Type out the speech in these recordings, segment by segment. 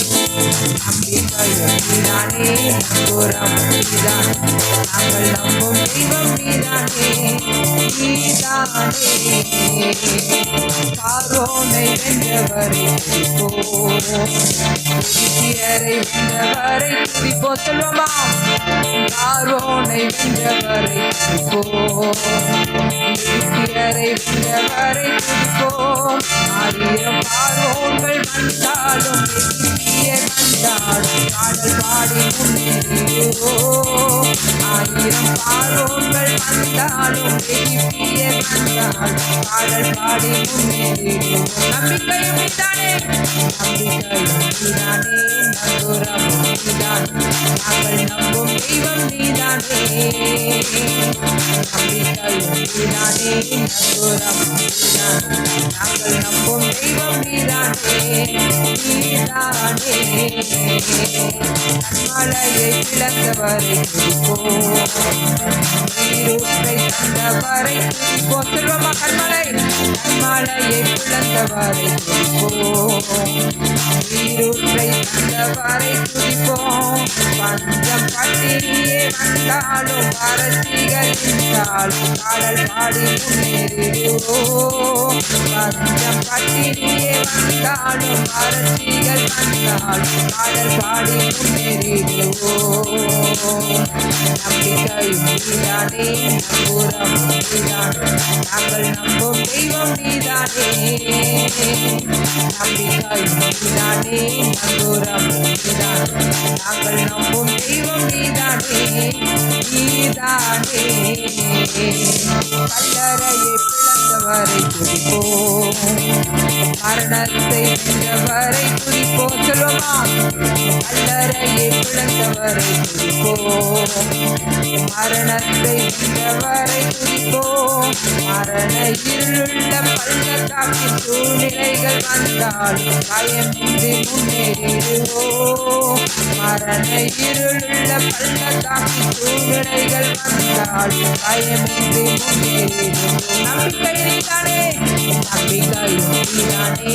எங்கள் தேவனை பரிசுத்தரே துதிகளில் வாசம் எங்கள் தேவனை பரிசுத்தரே நாங்கள் நம்பும் நீதானே நம்பிக்கையும் நீதானே நம்புறம் நீதான் நாங்கள் நம்பும் தெய்வம் நீதானே நீதானே காரோனை வென்றவரை துதிப்போரை வென்றவரை துதிப்போ சொல்வமா காரோனை வென்றவரை துதிப்போரை வென்றவரை துதிப்போம் ஆயிரம் தோள்கள் வந்தாலும் எகிப்தியர் வந்தாலும் பாடல் பாடி முன்னேறியோ? ஆயிரம் பார்வோங்கள் வந்தாலும் எகிப்தியர் வந்தாலும் பாடல் பாடி முன்னேறியோ? நம்பிக்கையும் இதானே நம்பிக்கையும் இதானே மதுரம் இதான் நாங்கள் நம்பும் தெய்வம் நீதானே? நம்பிக்கையும் இதானே மதுரம் இதான் நாங்கள் நம்பும் தெய்வம் நீதான்? நீதானே கண்மலையை பிளந்தவரை துதிப்போம் நீரூற்றை தந்தவரை துதிப்போம் செல்வமா கண்மலை கண்மலையை பிளந்தவரை துதிப்போம் நீரூற்றை தந்தவரை துதிப்போம் பஞ்சம் பட்டியே வந்தாலும் அரசிகளின் இருந்தாலும் பாடி முன்னேறிடுவோம் பஞ்சம் பட்டினியே கண்டாலும் அரசியல் கண்டாலும் பாடல் பாடி முன்னேறிடுவோம். நம்பிக்கையும் நீதானே நம்புறம் நீதான். நாங்கள் நம்பும் தெய்வம் நீதானே. நம்பிக்கையும் நீதானே நம்புறம் நாங்கள் நம்பும் தெய்வம் நீதானே நீதானே. கல்லறையை பிளந்தவரை துடிப்போம் மரணத்தை வென்றவரை துடிப்போம் சொல்லுமா கல்லறையை பிளந்தவரை துடிப்போம் மரணத்தை வென்றவரை துடிப்போம் மரண இருளுள்ள பள்ளத்தாக்கின் சூழ்நிலைகள் வந்தால் பயமின்றி முன்னேறிடுவோ. மரண இருளுள்ள பள்ளத்தாக்கின் சூழ்நிலைகள் வந்தால் பயமின்றி முன்னேறிடுவோம் நம்பிக்கை தானே நம்பிக்கை தானே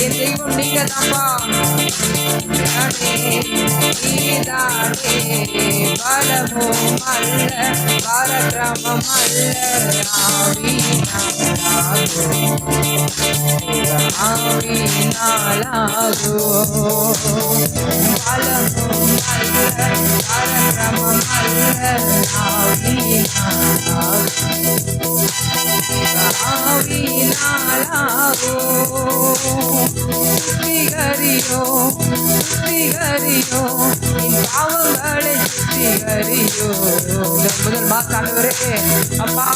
என் தெய்வம் நீங்க தான்ப்பா நீதானே. நீதானே பலமும் அல்ல பரக்கிரமம் அல்ல. ஆவினாலாகோ பலமும் அல்ல பரக்கிரமம் அல்ல சுத்திகரியோ சுத்திகரியோ என் பாவங்களை சுத்திகரியோ முதல் மாசம் ஆண்டவரே அப்பா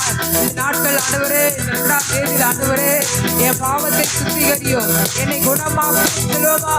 நாட்கள் ஆண்டவரே இந்த தேதியில் ஆண்டவரே என் பாவத்தை சுத்திகரியோ என்னை குணமாக சொல்லுவா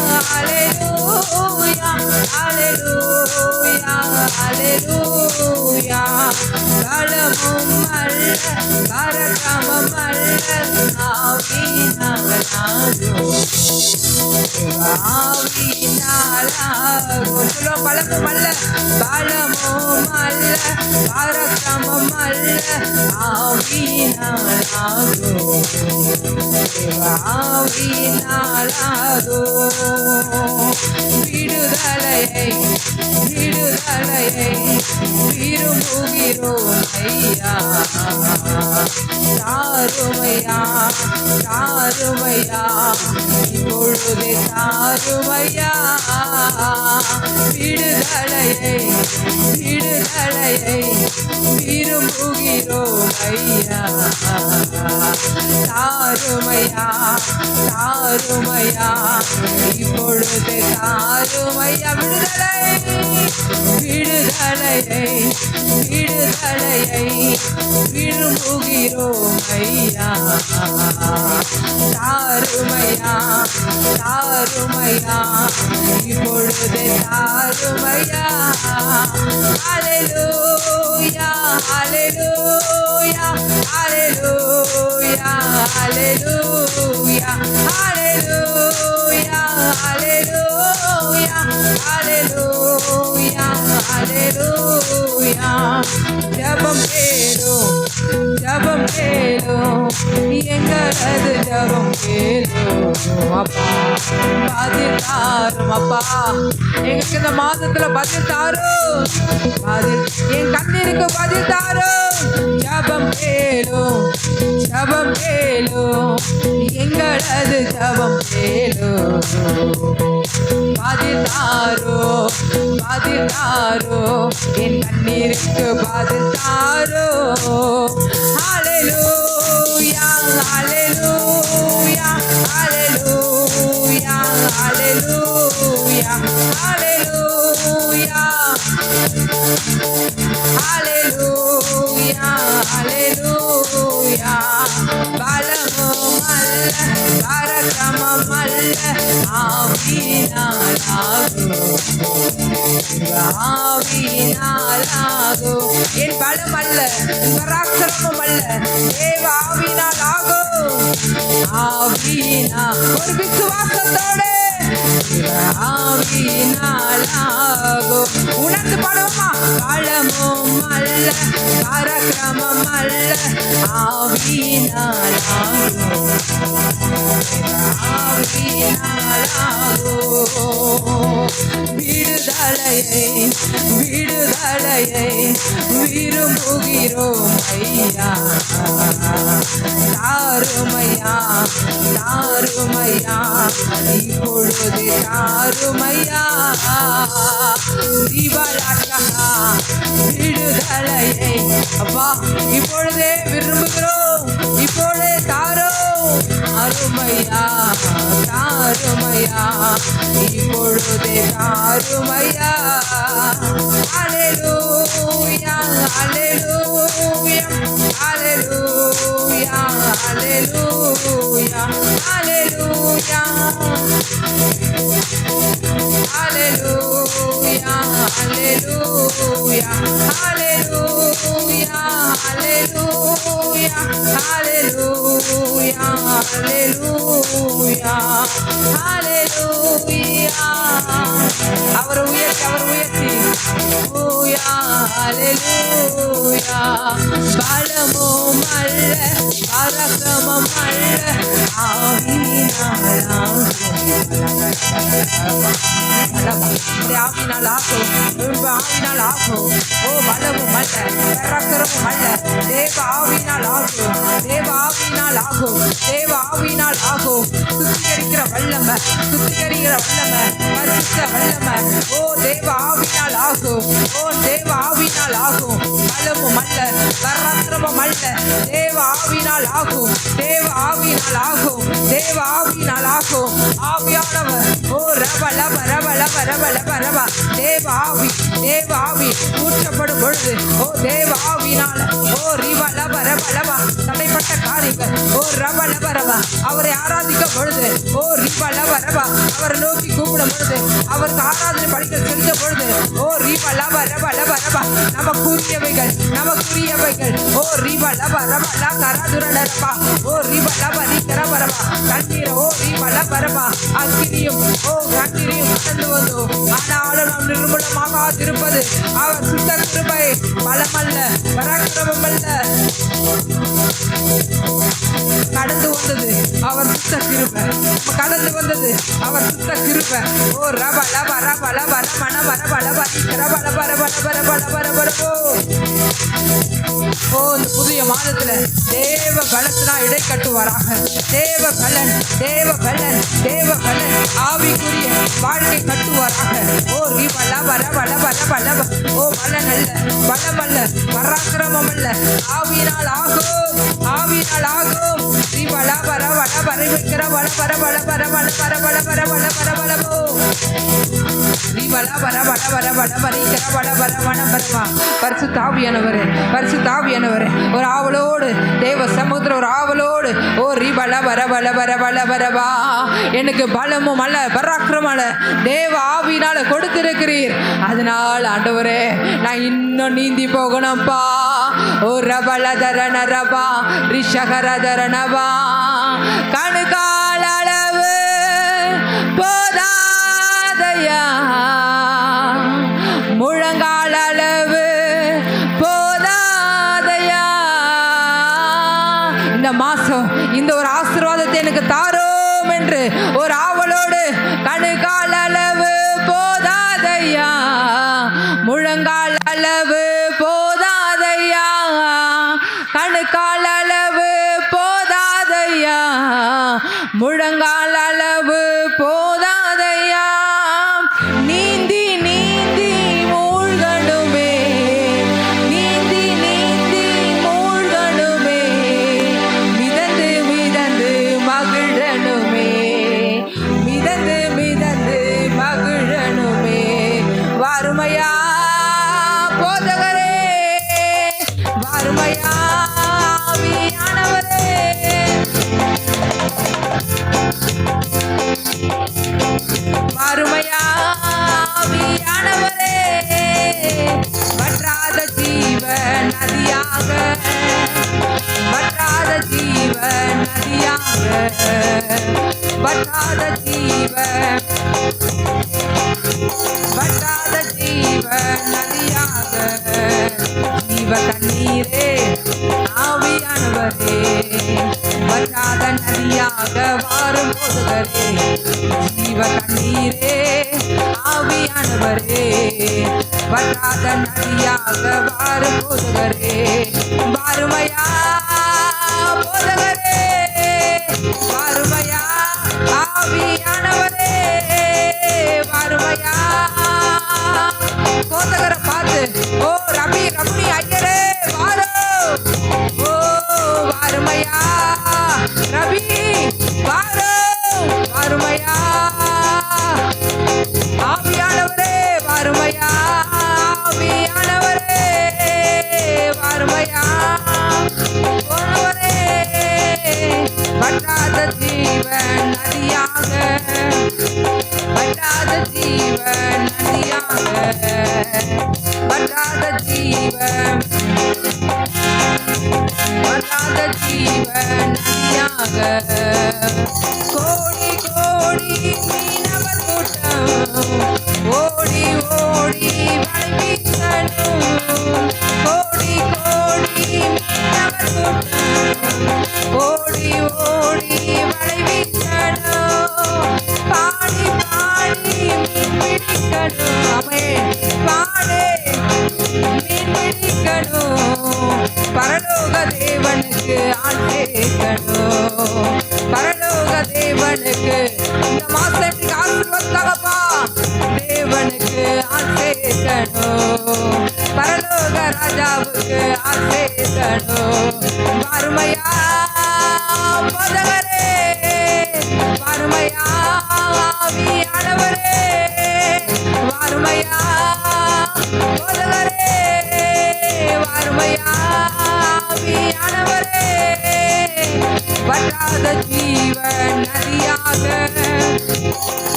Ah. சொல்லுவோம் பழக்கம் அல்ல பழமும் அல்ல பரக்கிரமம் அல்ல. ஆவியினாலாகும் ஆவியினாலாகும் விடுதலையை விடுதலையை விரும்புகிறோம் ஐயா. தாருமையா தாருமையா இப்பொழுது தாருமையா. விடுதலையை விடுதலையை விரும்புகிறோம் ஐயா. தாருமையா தாருமையா இப்பொழுது தாருமையா. விடுதலை விடுதலையை விடுதலையை விரும்புகிறோம் ஐயா. தாருமையா தாருமையா இப்பொழுது தாருமையா அலையூயா அலையூயா அலையூயா அலையூயா அலையூயா அலையூயா அலையூயா அலையூயா ஜபம் கேளும் ஜபம் கேளும் எங்களது ஜபம் கேளும் அப்பா பதில் அப்பா எங்களுக்கு இந்த மாதத்துல பதில் என் கண்ணீருக்கு பதில் ஜபம் கேளும் ஜபம் கேளும் எங்களது ஜபம் கேளும் பதில் தாரோ என் கண்ணீருக்கு பதில் ஆவியினாலாகும் என் பலம் அல்ல பராக்கிரமம் அல்ல தேவ ஆவியினாலாகும் ஆவியினா ஒரு விசுவாசத்தோடு ஆவியினாலாகும் உணர்ந்து பாடுவோமா? பலமும் அல்ல பரக்கிரமம் அல்ல ஆவியினாலாகும் ஆவியினாலாகும் விடுதலையை விடுதலையை விரும்புகிறோம் ஐயா. தாருமையா தாருமையா இப்பொழுது தாருமையா. தீபாலாக்கா விடுதலையை அப்பா இப்பொழுதே விரும்புகிறோம் இப்பொழுதே தாரோ அருமையா தாருமையா இப்பொழுதே தாருமையா அலையூயா அலையூயா அலையூயா அலையூயா அலையூயா Hallelujah, hallelujah, hallelujah, hallelujah, hallelujah, Hallelujah. Hallelujah. Our ஹalleluya பலமும் அல்ல பரக்கிரமம் அல்ல ஆவினால் ஆகும் ஆவினால் ஆகும் ஓ பலமும் அல்ல பரக்கிரமும் அல்ல தேவ ஆவினால் ஆகும் தேவ ஆவினால் ஆகும் தேவ ஆவினால் ஆகும் சுத்திகரிக்கிற வல்லம சுத்திகரிக்கிற வல்லம பரிசுத்த வல்லம ஓ தேவ ஆவினால் ஆகும் ஓ தேவ ஆவினால் ஆகும் பலமும் அல்ல பராக்கிரமம் அல்ல தேவ ஆவினால் ஆகும் தேவ ஆவினால் ஆகும் தேவ ஆவினால் ஆகும் ஆவியானவர் ஓ ரப லப ரப லப ரப லப ரப தேவ ஆவி தேவ ஆவி ஊற்றப்படும் பொழுது ஓ தேவ ஆவினால் ஓ ரிவ லப ரப லப தடைப்பட்ட காரியங்கள். ஓ ரப லப ரப அவரை ஆராதிக்கும் பொழுது. ஓ ரிப லப ரப அவரை நோக்கி கூப்பிடும் பொழுது. அவருக்கு ஆராதனை படிக்க செலுத்தும் பொழுது. ஓ ரிப லப ரப லப ரப நமக்குரியவைகள் நமக்குரியவைகள். ஓ ரிப லப ரப ல கரதுர லபா ஓ ரிப லப ரிகர பரபா தண்ணீர் ஓ ரிப லப ரபா அக்கிரியும் ஓ கண்ணீரையும் கடந்து வந்தோம் ஆனாலும் நாம் நிர்மூலமாகாதிருப்பது அவர் சுத்த கிருபை. பலமல்ல. பராக்கிரமமல்ல கடந்து வந்தது. அவர் சுத்த கிருப. கடந்து வந்தது. அவர் சுத்த கிருப. ஓ ரப லப ரப லப ரப நப ரப லப ரப லப ரப லப ரப லப ரப ரப ஓ இந்த புதிய மாதத்துல தேவ பலத்தினா இடை கட்டுவாராக. தேவ பலன் தேவ பலன் தேவ பலன். ஆவிக்குரிய வாழ்க்கை கட்டுவாராக. ஓ ரிப லப லப ரப லப பராக்கிரமம் அல்ல ஆவியினால் ஆகும் ஆவியினால் ஆகும். ரிப லப ரப லப ரிபிக்கிற பல பர வள பர வள பர வள பர வள பர பல போ ரிபல வர வர வர வர வரைக்கிற பல பர மன பரமா பரிசு தாவியானவர் பரிசு தாவியானவர் ஒரு ஆவலோடு தேவ சமுத்திரம் ஒரு ஆவலோடு ஓ ரிபல வர பல வர பல வரவா எனக்கு பலமும் அல்ல பராக்கிரமம் தேவ ஆவினால கொடுத்திருக்கிறீர் அதனால் ஆண்டவரே நான் இன்னும் நீந்தி போகணும்ப்பா ஓ ரபல தரணரபா ரிஷகர தரணவா கணுக்கால் அளவு போதா மாசம் இந்த ஒரு ஆசீர்வாதத்தை எனக்கு தாரோம் என்று ஒரு ஆவலோடு கணுக்கால் அளவு போதாதையா? முழங்கால் அளவு நதியாக ஜீவ தண்ணீரே ஆவியானவரே வற்றாத நதியாக வாரும் போதுகரே ஜீவ தண்ணீரே ஆவியானவரே வற்றாத நதியாக வாரும் போதுகரே வட்டாத ஜீவன் நதியாக. வட்டாத ஜீவன் நதியாக. வட்டாத ஜீவன். வட்டாத ஜீவன் நதியாக. ஜீவ நதியாக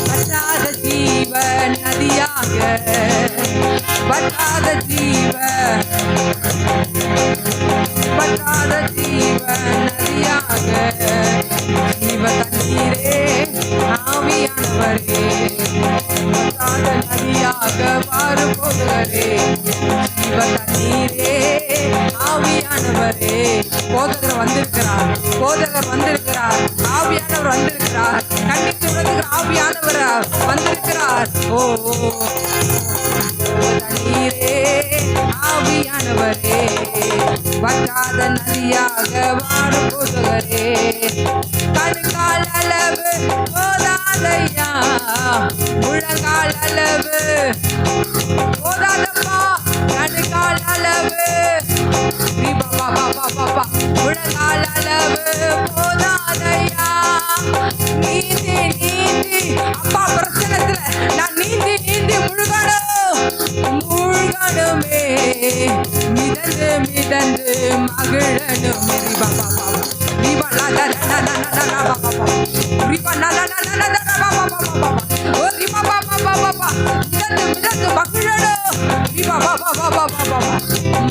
வற்றாத ஜீவ நதியாக வற்றாத ஜீவ வற்றாத ஜீவ நதியாக ஜீவ தண்ணீரே ஆவியானவரே வற்றாத நதியாக வாறு போதுவரே ஜீவ தண்ணீரே ஆவியானவரே. போதகர் வந்திருக்கிறார் போதகர் வந்திருக்கிறார். ஆவியானவர் வந்திருக்கிறார். கண்டித்து விடுகிற ஆவியானவர் வந்திருக்கிறார். ஓ ஓ, ஓ. தண்ணீரே ஆவியானவரே வற்றாத நதியாக வாடும் போதுவரே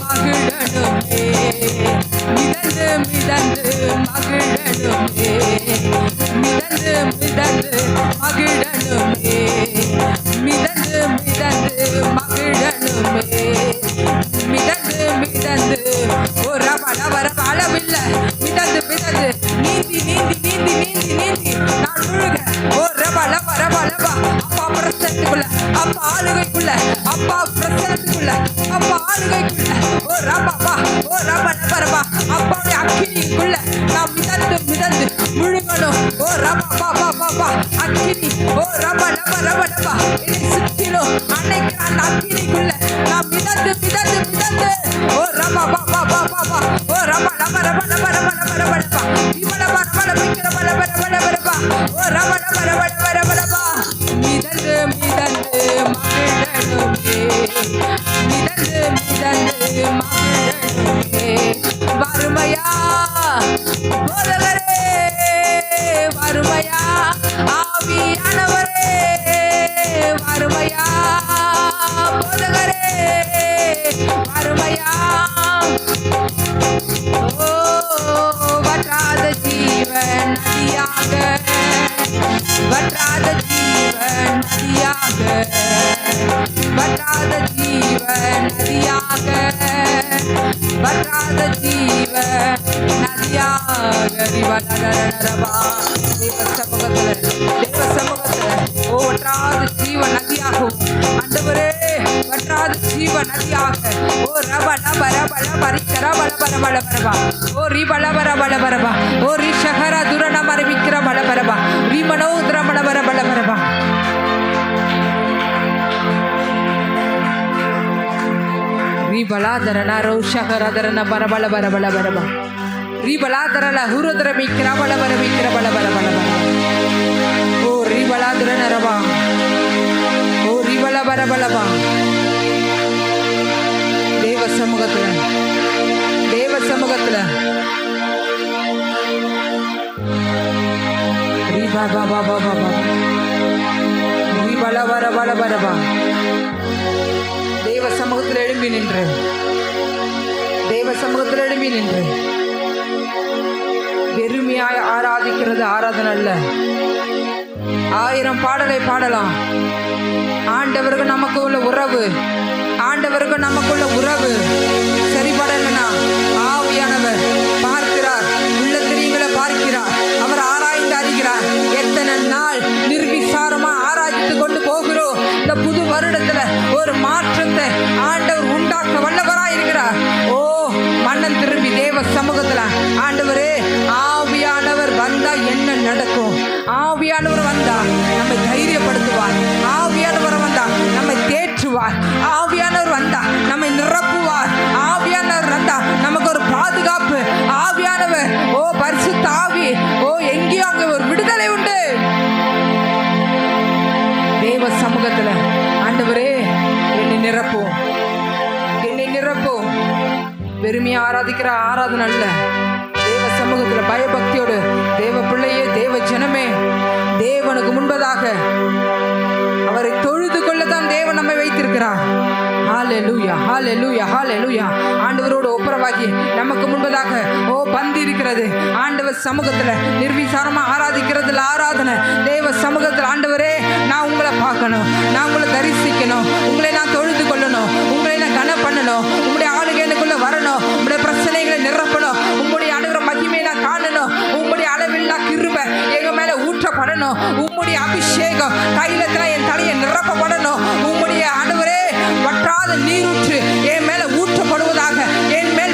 மகிழனுமே மிதந்து மிதந்து மிதந்து ஓ ரபா பா பா பா பா பா ஓ ரப ரப ரப ரப ரப ரப ரப ரப இவ ரப ரப ரப ரப ரப ரப ரப ரப ஓ வற்றாத ஜீவ நதியாக வற்றாத ஜீவ நதியாக. வளரவா தேவ சமூகத்துல தேவ சமூகத்துல ஓ வற்றாத ஜீவ நதியாகும் அண்டவரே வற்றாத ஜீவ நதியாக. ஓ ரப நப ரப ரப ரிக்கர பல பல பல பரவா ஓ ரி பல பர பல பரவா ஓ ரி சஹர துரண மரவிக்கிற பல பரவா ரி மனோ ರಿ ಬಲಾದರಣ ರೌಷಕರದರನ ಬರಬಳ ಬರಬಳ, ಬರಬ. ರಿ ಬಲಾದರಳ ಹೂರದರ ಮೀಕ್ರ ಬಳ ಬರ ಮೀಕ್ರ ಬಳ ಬರ ಬಳ ಬರ ಓ ರಿ ಬಲಾದರಣ ರವ. ಓ ರಿ ಬಳ ಬರ ಬಳ ಬಾ. ದೇವ ಸಮುಗತಲ. ದೇವ ಸಮುಗತಲ. ರಿ ಬಾ ಬಾ ಬಾ ಬಾ ಬಾ. ಬಾ ರಿ ಬಲ ಬರ ಬಲ, ಬರ, ಬಾ. தேவ சமூகத்தில் எழும்பி நின்று. தேவ சமூகத்தில் எழும்பி நின்று. வெறுமையாய் ஆராதிக்கிறது ஆராதனை அல்ல. ஆயிரம் பாடலை பாடலாம். ஆண்டவருக்கு நமக்கு உள்ள உறவு. ஆண்டவருக்கு நமக்குள்ள உறவு. சரிபடலைனா ஆவியானவர் பார்க்கிறார். உள்ள திரியங்களை பார்க்கிறார். அவர் தேவ சமூகத்துல. ஆண்டவரே என்னை நிரப்பும் என்னை நிரப்பும் பெருமையா ஆராதிக்கிற ஆராதனை அல்ல. தேவ சமூகத்துல பயபக்தியோடு தேவ பிள்ளையே தேவ ஜனமே தேவனுக்கு முன்பதாக அவரை தொழுது கொள்ளத்தான் தேவன் நம்மை வைத்திருக்கிறார். ஹalleluya ஹalleluya ஹalleluya. ஆண்டவரோடு ஒப்புரவாகி நமக்கு முன்பதாக ஓ பந்தி இருக்கிறது. ஆண்டவர் சமூகத்தில் நிர்விசாரமாக ஆராதிக்கிறதுல ஆராதனை. தேவ சமூகத்தில் ஆண்டவரே நான் உங்களை பார்க்கணும். நான் உங்களை தரிசிக்கணும். உங்களை நான் தொழுது கொள்ளணும். உங்களை நான் கன பண்ணணும். உங்களுடைய ஆளுகை எனக்குள்ள வரணும். உங்களுடைய பிரச்சனைகளை நிரப்பணும். உங்களுடைய அணுகிற மகிமையை நான் காணணும். உங்களுடைய அளவில் நான் கிருப எங்க மேல ஊற்றப்படணும். உம்முடைய அபிஷேகம் தைலத்தில் என் தலையை நிரப்பப்படணும். உங்களுடைய அணுவரே வற்றாத நீரூற்று என் மேல ஊற்றப்படுவதாக என் மேல்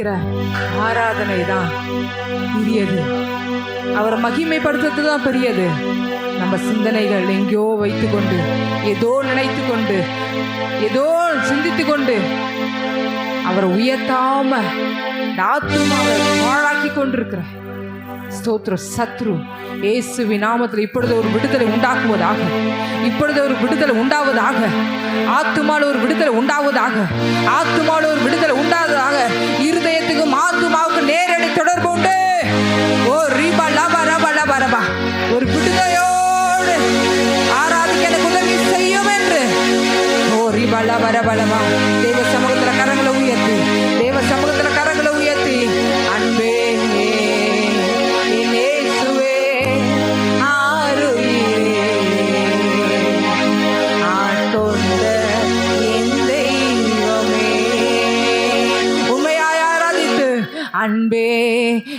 ஆராதிக்கிற ஆராதனை தான் பெரியது அவரை மகிமைப்படுத்துறது தான் பெரியது. நம்ம சிந்தனைகள் எங்கேயோ வைத்துக்கொண்டு ஏதோ நினைத்து கொண்டு ஏதோ சிந்தித்து கொண்டு அவரை உயர்த்தாம நாத்தும் அவரை பாழாக்கி கொண்டிருக்கிற ஸ்தோத்திர சத்ரு. ஏசு விநாமத்தில் இப்பொழுது ஒரு விடுதலை உண்டாக்குவதாக இப்பொழுது ஒரு விடுதலை உண்டாவதாக. ஆத்துமால ஒரு விடுதலை உண்டாவதாக. ஆத்துமால ஒரு விடுதலை உண்டாவதாக. இருதயத்துக்கும் ஆத்துமாவுக்கு நேரடி தொடர்பு உண்டு. ஓ ரீபா லபா ரபா லபா ரபா. ஒரு விடுதலையோடு ஆராதிக்க எனக்கு உதவி செய்யும் என்று. ஓ ரீபா லபா ரபா லபா.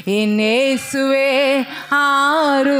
ഇനേസുവേ ആരു